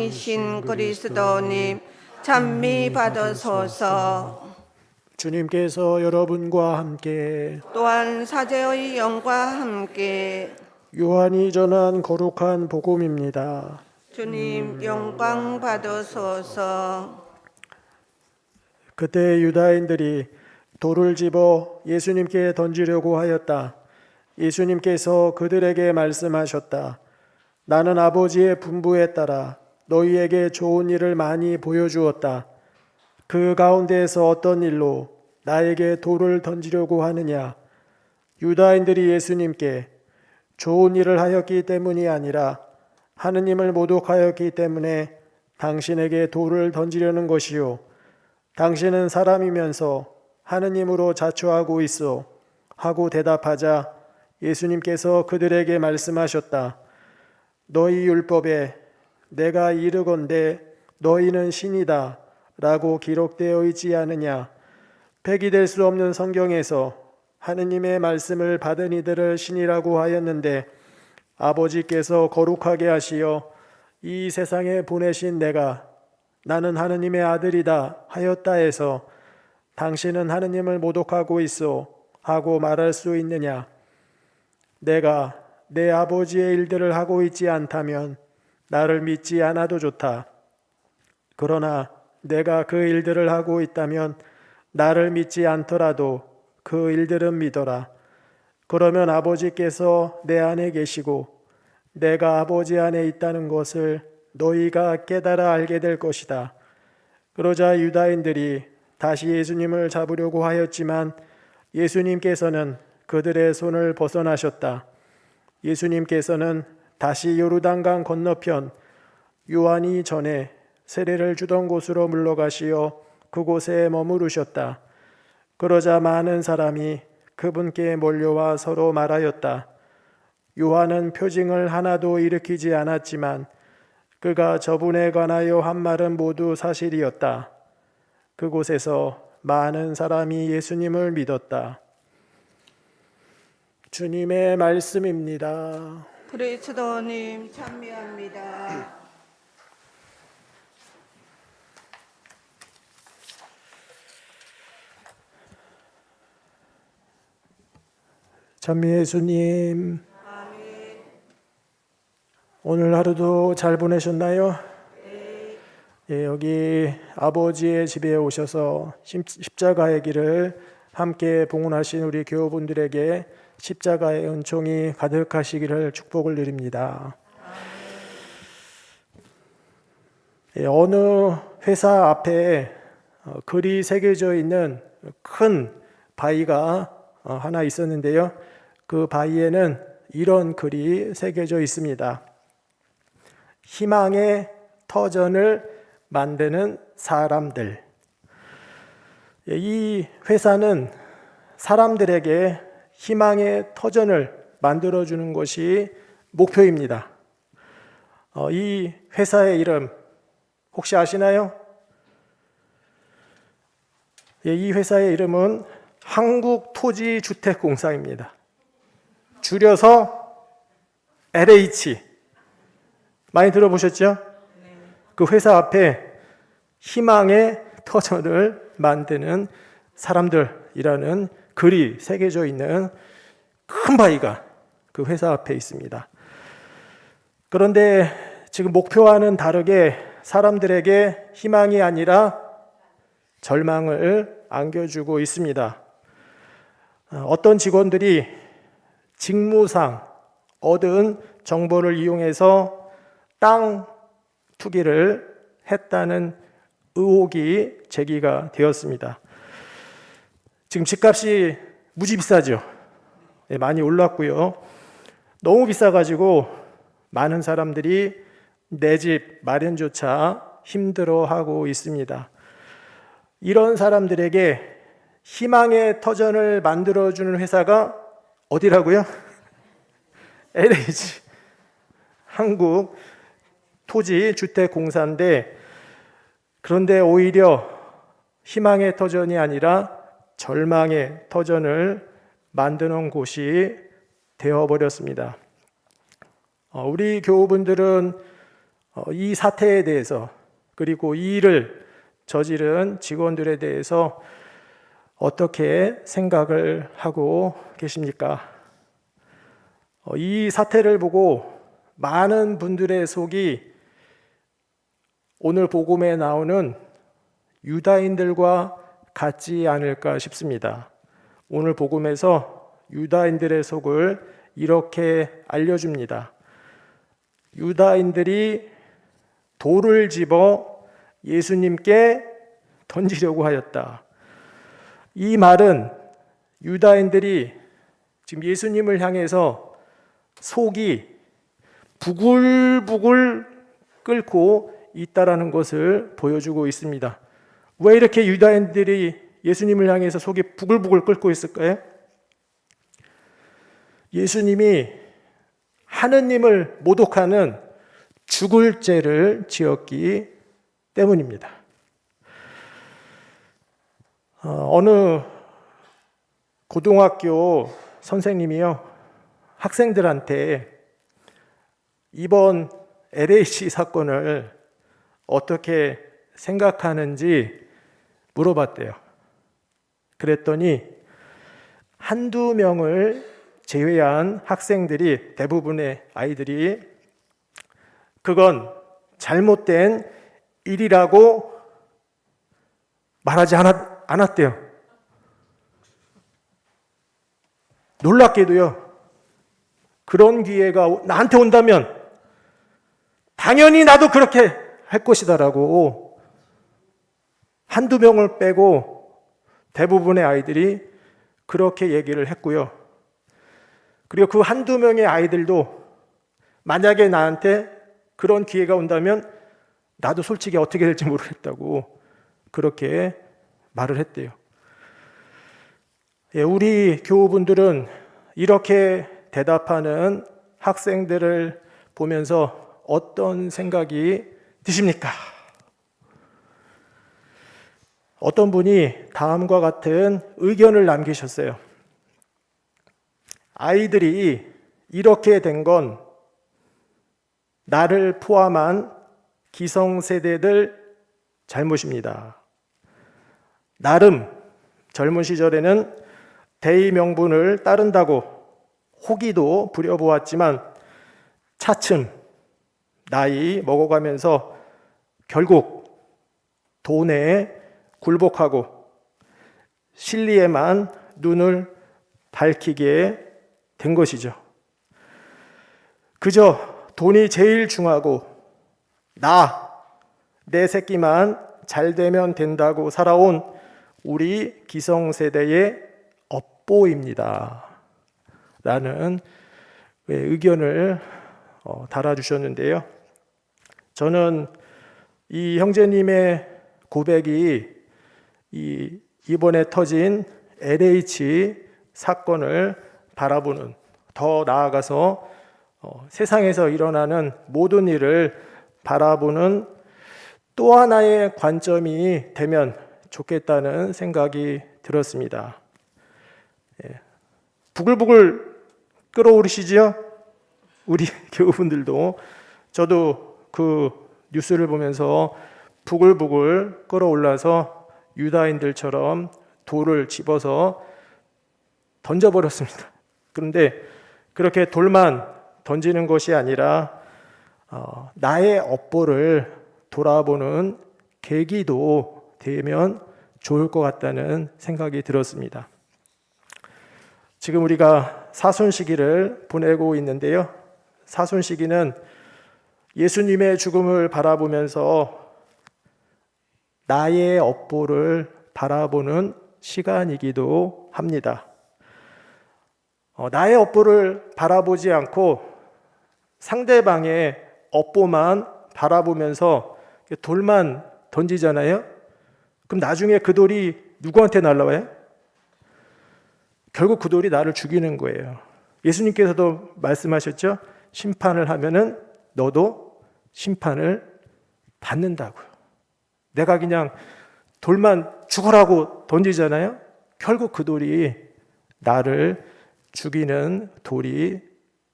왕이신 그리스도님 찬미 받으소서 주님께서 여러분과 함께 또한 사제의 영과 함께 요한이 전한 거룩한 복음입니다. 주님 영광 받으소서 그때 유다인들이 돌을 집어 예수님께 던지려고 하였다. 예수님께서 그들에게 말씀하셨다. 나는 아버지의 분부에 따라 너희에게 좋은 일을 많이 보여주었다. 그 가운데에서 어떤 일로 나에게 돌을 던지려고 하느냐? 유다인들이 예수님께 좋은 일을 하였기 때문이 아니라 하느님을 모독하였기 때문에 당신에게 돌을 던지려는 것이요. 당신은 사람이면서 하느님으로 자초하고 있어. 하고 대답하자 예수님께서 그들에게 말씀하셨다. 너희 율법에 내가 이르건대 너희는 신이다. 라고 기록되어 있지 않으냐. 폐기될 수 없는 성경에서 하느님의 말씀을 받은 이들을 신이라고 하였는데 아버지께서 거룩하게 하시어 이 세상에 보내신 내가 나는 하느님의 아들이다 하였다 해서 당신은 하느님을 모독하고 있어 하고 말할 수 있느냐? 내가 내 아버지의 일들을 하고 있지 않다면 나를 믿지 않아도 좋다. 그러나 내가 그 일들을 하고 있다면 나를 믿지 않더라도 그 일들은 믿어라. 그러면 아버지께서 내 안에 계시고 내가 아버지 안에 있다는 것을 너희가 깨달아 알게 될 것이다. 그러자 유다인들이 다시 예수님을 잡으려고 하였지만 예수님께서는 그들의 손을 벗어나셨다. 예수님께서는 다시 요르단강 건너편 요한이 전에 세례를 주던 곳으로 물러가시어 그곳에 머무르셨다. 그러자 많은 사람이 그분께 몰려와 서로 말하였다. 요한은 표징을 하나도 일으키지 않았지만 그가 저분에 관하여 한 말은 모두 사실이었다. 그곳에서 많은 사람이 예수님을 믿었다. 주님의 말씀입니다. 그리스도님 찬미합니다 찬미 예수님, 오늘 하루도 잘 보내셨나요? 예, 여기 아버지의 집에 오셔서 십- 십자가의 길을 함께 봉헌하신 우리 교우분들에게 십자가의 은총이 가득하시기를 축복을 드립니다. 예, 어느 회사 앞에 어, 글이 새겨져 있는 큰 바위가 어, 하나 있었는데요. 그 바위에는 이런 글이 새겨져 있습니다. 희망의 터전을 만드는 사람들. 예, 이 회사는 사람들에게 희망의 터전을 만들어주는 것이 목표입니다. 어, 이 회사의 이름 혹시 아시나요? 예, 이 회사의 이름은 한국토지주택공사입니다. 줄여서 LH. 많이 들어보셨죠? 그 회사 앞에 희망의 터전을 만드는 사람들이라는 글이 새겨져 있는 큰 바위가 그 회사 앞에 있습니다. 그런데 지금 목표와는 다르게 사람들에게 희망이 아니라 절망을 안겨주고 있습니다. 어, 어떤 직원들이 직무상 얻은 정보를 이용해서 땅 투기를 했다는 의혹이 제기가 되었습니다. 지금 집값이 무지 비싸죠. 예, 많이 올랐고요. 너무 비싸가지고 많은 사람들이 내 집 마련조차 힘들어하고 있습니다. 이런 사람들에게 희망의 터전을 만들어주는 회사가 어디라고요? LH 한국 토지 주택 공사인데 그런데 오히려 희망의 터전이 아니라 절망의 터전을 만드는 곳이 되어 버렸습니다. 어, 우리 교우분들은 어, 이 사태에 대해서 그리고 이 일을 저지른 직원들에 대해서 어떻게 생각을 하고 계십니까? 어, 이 사태를 보고 많은 분들의 속이 오늘 복음에 나오는 유다인들과 같지 않을까 싶습니다. 오늘 복음에서 유다인들의 속을 이렇게 알려줍니다. 유다인들이 돌을 집어 예수님께 던지려고 하였다. 이 말은 유다인들이 지금 예수님을 향해서 속이 부글부글 끓고 있다라는 것을 보여주고 있습니다. 왜 이렇게 유다인들이 예수님을 향해서 속이 부글부글 끓고 있을까요? 예수님이 하느님을 모독하는 죽을 죄를 지었기 때문입니다. 어, 어느 고등학교 선생님이요 학생들한테 이번 LH 사건을 어떻게 생각하는지 물어봤대요. 그랬더니 한두 명을 제외한 학생들이 대부분의 아이들이 그건 잘못된 일이라고 말하지 않았, 않았대요. 놀랍게도요. 그런 기회가 나한테 온다면 당연히 나도 그렇게 할 것이다라고 한두 명을 빼고 대부분의 아이들이 그렇게 얘기를 했고요. 그리고 그 한두 명의 아이들도 만약에 나한테 그런 기회가 온다면 나도 솔직히 어떻게 될지 모르겠다고 그렇게 말을 했대요. 예, 우리 교우분들은 이렇게 대답하는 학생들을 보면서 어떤 생각이 드십니까? 어떤 분이 다음과 같은 의견을 남기셨어요. 아이들이 이렇게 된 건 나를 포함한 기성세대들 잘못입니다. 나름 젊은 시절에는 대의 명분을 따른다고 호기도 부려보았지만 차츰 나이 먹어가면서 결국 돈에 굴복하고 실리에만 눈을 밝히게 된 것이죠. 그저 돈이 제일 중하고 나, 내 새끼만 잘 되면 된다고 살아온 우리 기성세대의 업보입니다. 라는 의견을 어, 달아주셨는데요. 저는 이 형제님의 고백이 이 이번에 터진 LH 사건을 바라보는 더 나아가서 어, 세상에서 일어나는 모든 일을 바라보는 또 하나의 관점이 되면 좋겠다는 생각이 들었습니다. 예. 부글부글 끓어오르시지요? 우리 교우분들도 저도 그 뉴스를 보면서 부글부글 끓어올라서 유다인들처럼 돌을 집어서 던져버렸습니다. 그런데 그렇게 돌만 던지는 것이 아니라 어, 나의 업보를 돌아보는 계기도 되면 좋을 것 같다는 생각이 들었습니다. 지금 우리가 사순 시기를 보내고 있는데요. 사순 시기는 예수님의 죽음을 바라보면서 나의 업보를 바라보는 시간이기도 합니다. 어, 나의 업보를 바라보지 않고 상대방의 업보만 바라보면서 돌만 던지잖아요. 그럼 나중에 그 돌이 누구한테 날라와요? 결국 그 돌이 나를 죽이는 거예요. 예수님께서도 말씀하셨죠? 심판을 하면은 너도 심판을 받는다고요. 내가 그냥 돌만 죽으라고 던지잖아요. 결국 그 돌이 나를 죽이는 돌이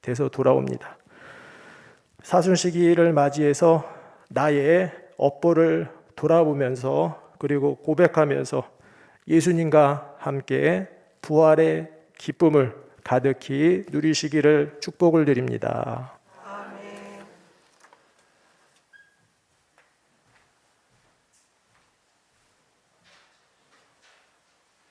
돼서 돌아옵니다. 사순 시기를 맞이해서 나의 업보를 돌아보면서 그리고 고백하면서 예수님과 함께 부활의 기쁨을 가득히 누리시기를 축복을 드립니다.